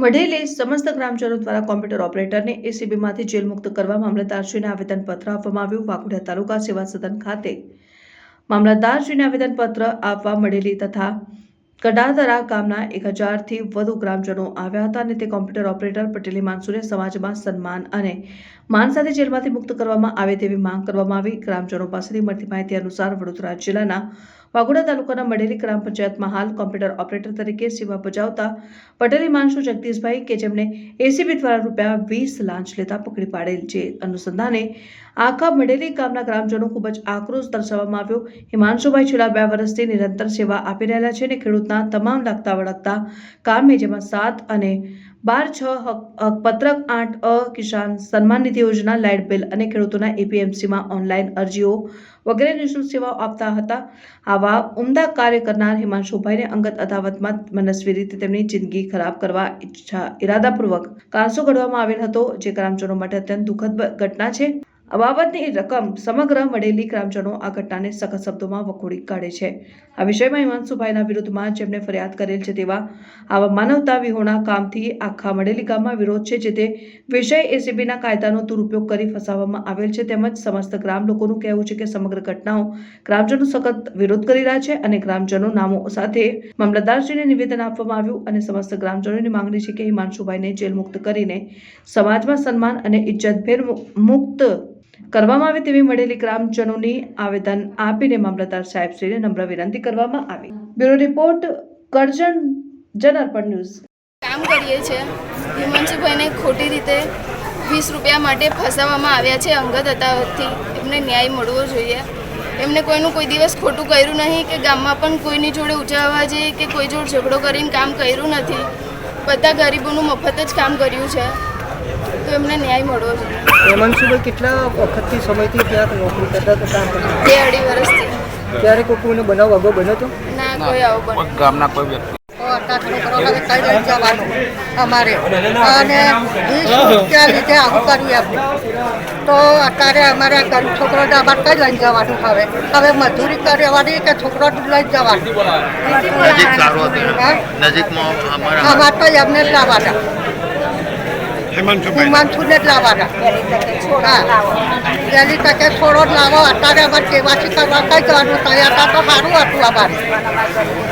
મઢેલે સમસ્ત ગ્રામજનો દ્વારા કોમ્પ્યુટર ઓપરેટરને એસીબીમાંથી જેલ મુક્ત કરવા મામલતદારશ્રીને આવેદનપત્ર આપવામાં આવ્યું. વાઘોડિયા તાલુકા સેવા સદન ખાતે મામલતદારશ્રીને આવેદનપત્ર આપવા મળેલી તથા કડાદરા ગામના એક હજારથી વધુ ગ્રામજનો આવ્યા હતા અને તે કોમ્પ્યુટર ઓપરેટર પટેલી માનસુને સમાજમાં સન્માન અને માન સાથે જેલમાંથી મુક્ત કરવામાં આવે તેવી માંગ કરવામાં આવી. ગ્રામજનો પાસેથી મળતી માહિતી અનુસાર વડોદરા જિલ્લાના વાઘોડા તાલુકાના મડેલી ગ્રામ પંચાયતમાં હાલ કોમ્પ્યુટર ઓપરેટર તરીકે સેવા બજાવતા પટેલી માનસુ જગદીશભાઈ કે જેમને એસીબી દ્વારા રૂપિયા વીસ લાંચ લેતા પકડી પાડેલ છે. અનુસંધાને આખા મડેલી ગામના ગ્રામજનો ખૂબ જ આક્રોશ દર્શાવવામાં આવ્યો. હિમાંશુભાઈ છેલ્લા બે વર્ષથી નિરંતર સેવા આપી રહેલા છે અને ખેડૂતના તમામ લાગતા વળગતા કામે જેમાં સાત અને બાર છ હક પત્રક આઠ અ કિસાન સન્માન નિધિ યોજના, લાઇટ બિલ અને ખેડૂતોના એપીએમસીમાં ઓનલાઈન અરજીઓ વગેરે નિઃશુલ્ક સેવાઓ આપતા હતા. આવા ઉમદા કાર્ય કરનાર હિમાંશુભાઈને અંગત અદાવતમાં મનસ્વી રીતે તેમની જિંદગી ખરાબ કરવા ઈચ્છા ઇરાદાપૂર્વક કારસો ઘડવામાં આવેલ હતો, જે ગ્રામજનો માટે અત્યંત દુઃખદ ઘટના છે. આ બાબતની રકમ સમગ્ર મળેલી ગ્રામજનો આ ઘટનાને સખત શબ્દોમાં વખોડી કાઢે છે. આ વિષયમાં હિમાંશુભાઈના વિરુદ્ધમાં જેમને ફરિયાદ કરેલ છે તેવા આવા માનવતા વિહોણા કામથી આખા મળેલી ગામમાં વિરોધ છે જે તે વિષય એસીબીના કાયદાનો દુરુપયોગ કરી ફસાવવામાં આવેલ છે તેમજ સમસ્ત ગ્રામ લોકોનું કહેવું છે કે સમગ્ર ઘટનાઓ ગ્રામજનો સખત વિરોધ કરી રહ્યા છે અને ગ્રામજનો નામો સાથે મામલતદારશ્રીને નિવેદન આપવામાં આવ્યું અને સમસ્ત ગ્રામજનોની માંગણી છે કે હિમાંશુભાઈને જેલ મુક્ત કરીને સમાજમાં સન્માન અને ઇજ્જતભેર મુક્ત કરવામાં આવે તેવી મળેલી ગ્રામજનોની આવેદન આપીને મામલતદાર સાહેબશ્રીને નમ્ર વિનંતી કરવામાં આવી. Bureau report, Karjan Janarpan news. કામ કરીએ છીએ હિમાંશુભાઈને ખોટી રીતે વીસ રૂપિયા માટે ફસાવવામાં આવ્યા છે અંગત અદાવતથી એમને ન્યાય મળવો જોઈએ. એમને કોઈનું કોઈ દિવસ ખોટું કર્યું નહીં કે ગામમાં પણ કોઈની જોડે ઊંચા જઈએ કે કોઈ જોડે ઝઘડો કરીને કામ કર્યું નથી. બધા ગરીબોનું મફત જ કામ કર્યું છે. તો એમને ન્યાય મળવો જોઈએ હેમાંશુભાઈ કેટલા વખતથી સમયથી ત્યાં નોકરી કરતા કામ કરતા બે અઢી વર્ષથી. ત્યારે કોઈ કોઈને બનાવ અગાઉ બન્યો હતો? ના કોઈ આવો બને કોઈ ગામના કોઈ વ્યક્તિ. કઈ લઈ જવાનું. અમારે. અને વીસ રૂપિયા લીધે આવું કર્યું એમને તો અત્યારે અમારે ગરીબ છોકરોને અમારે કઈ લઈ જવાનું હવે? હવે મજૂરી કરવાની કે છોકરો લઈ જવાનું? અમારા અમારે તો એમને જ લાવવાના. હિમાંશુને જ લાવવાના. વહેલી તકે છોડો. જ લાવો. અત્યારે અમારે કેવાસી કરવા કઈ જવાનું? તૈયાર હતા તો સારું હતું અમારે.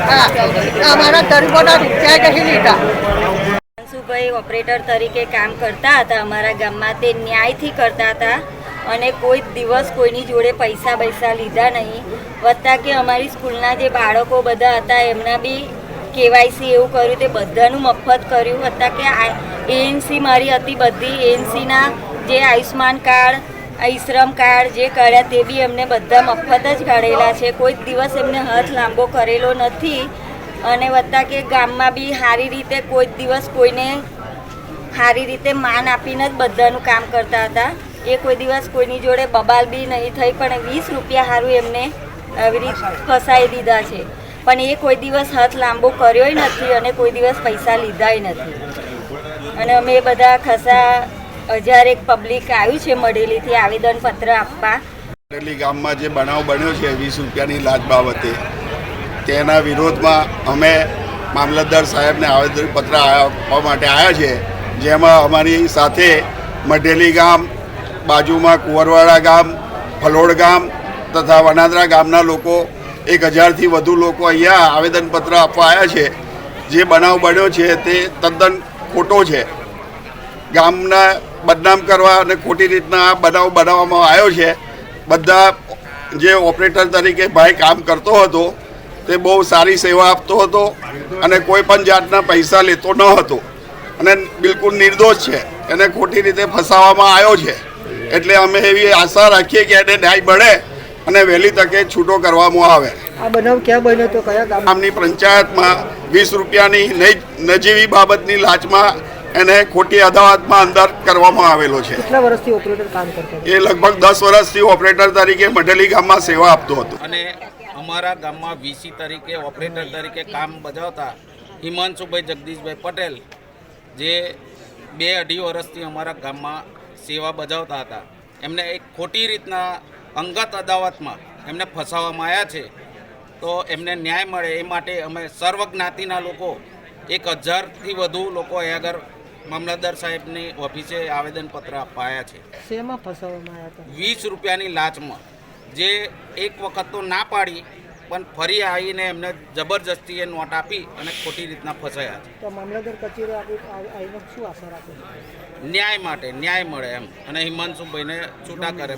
હા. અમારા ગરીબોના રૂપિયા નહીં લીધા. ભાઈ ઓપરેટર તરીકે કામ કરતા હતા. અમારા ગામમાં તે ન્યાયથી કરતા હતા અને કોઈ દિવસ કોઈની જોડે પૈસા પૈસા લીધા નહીં. વત્તા કે અમારી સ્કૂલના જે બાળકો બધા હતા એમના બી કેવાયસી એવું કર્યું તે બધાનું મફત કર્યું. વત્તા કે એએનસી મારી હતી બધી એએનસીના જે આયુષ્માન કાર્ડ ઈશ્રમ કાર્ડ, જે કાઢ્યા તે બી એમને બધા મફત જ કાઢેલા છે. કોઈ દિવસ એમને હાથ લાંબો કરેલો નથી. અને વત્તા કે ગામમાં બી સારી રીતે કોઈ દિવસ કોઈને સારી રીતે માન આપીને જ બધાનું કામ કરતા હતા. એ કોઈ દિવસ કોઈની જોડે બબાલ બી નહીં થઈ, પણ વીસ રૂપિયા સારું એમને આવી રીત ફસાઈ દીધા છે. પણ એ કોઈ દિવસ હાથ લાંબો કર્યોય નથી અને કોઈ દિવસ પૈસા લીધાય નથી. અને અમે બધા ખસા હજાર એક પબ્લિક આવ્યું છે મળેલીથી આવેદનપત્ર આપવા. અમરેલી ગામમાં જે બનાવ બન્યો છે વીસ રૂપિયાની લાજ બાબતે, તેના વિરોધમાં અમે મામલતદાર સાહેબને આવેદનપત્ર આપવા માટે આવ્યા છે. જેમાં અમારી સાથે મઢેલી ગામ, બાજુમાં કુંવરવાડા ગામ, ફલોડ ગામ તથા વનાદરા ગામના લોકો એક હજારથી વધુ લોકો અહીંયા આવેદનપત્ર આપવા આવ્યા છે. જે બનાવ બન્યો છે તે તદ્દન ખોટો છે. ગામના બદનામ કરવા અને ખોટી રીતના આ બનાવ બનાવવામાં આવ્યો છે. બધા જે ઓપરેટર તરીકે ભાઈ કામ કરતો હતો, તે બહુ સારી સેવા આપતો હતો અને કોઈ પણ જાતના પૈસા લેતો ન હતો. અને બિલકુલ નિર્દોષ છે. એને ખોટી રીતે ફસાવવામાં આવ્યો છે. એટલે અમે એવી આશા રાખીએ કે એને ન્યાય મળે અને વહેલી તકે છૂટો કરવામાં આવે. આ બનાવ ક્યાં બન્યો તો કયા ગામ ગામની પંચાયતમાં વીસ રૂપિયાની નજીવી બાબતની લાચમાં એને ખોટી અદાવતમાં અંદર કરવામાં આવેલો છે. કેટલા વર્ષથી ઓપરેટર કામ કરતો એ લગભગ દસ વર્ષથી ઓપરેટર તરીકે મઢેલી ગામમાં સેવા આપતો હતો. અને અમારા ગામમાં વીસી તરીકે ઓપરેટર તરીકે કામ બજાવતા હિમાંશુભાઈ જગદીશભાઈ પટેલ જે બે અઢી વર્ષથી અમારા ગામમાં સેવા બજાવતા હતા. એમને એક ખોટી રીતના અંગત અદાવતમાં એમને ફસાવવામાં આવ્યા છે. તો એમને ન્યાય મળે એ માટે અમે સર્વ જ્ઞાતિના લોકો એક હજારથી વધુ લોકો અહીં આગળ મામલતદાર સાહેબની ઓફિસે આવેદનપત્ર અપાયા છે. શેમાં ફસાવવામાં આવ્યા હતા? વીસ રૂપિયાની લાચમાં. જે એક વખત તો ના પાડી પણ ફરી આવીને એમને જબરજસ્તી એ નોટ આપી અને ખોટી રીતના ફસાયા છે. તો મામલતદાર કચેરી આવીને શું આશા રાખે? ન્યાય માટે ન્યાય મળે એમ. અને હિમાંશુભાઈને છૂટા કરે.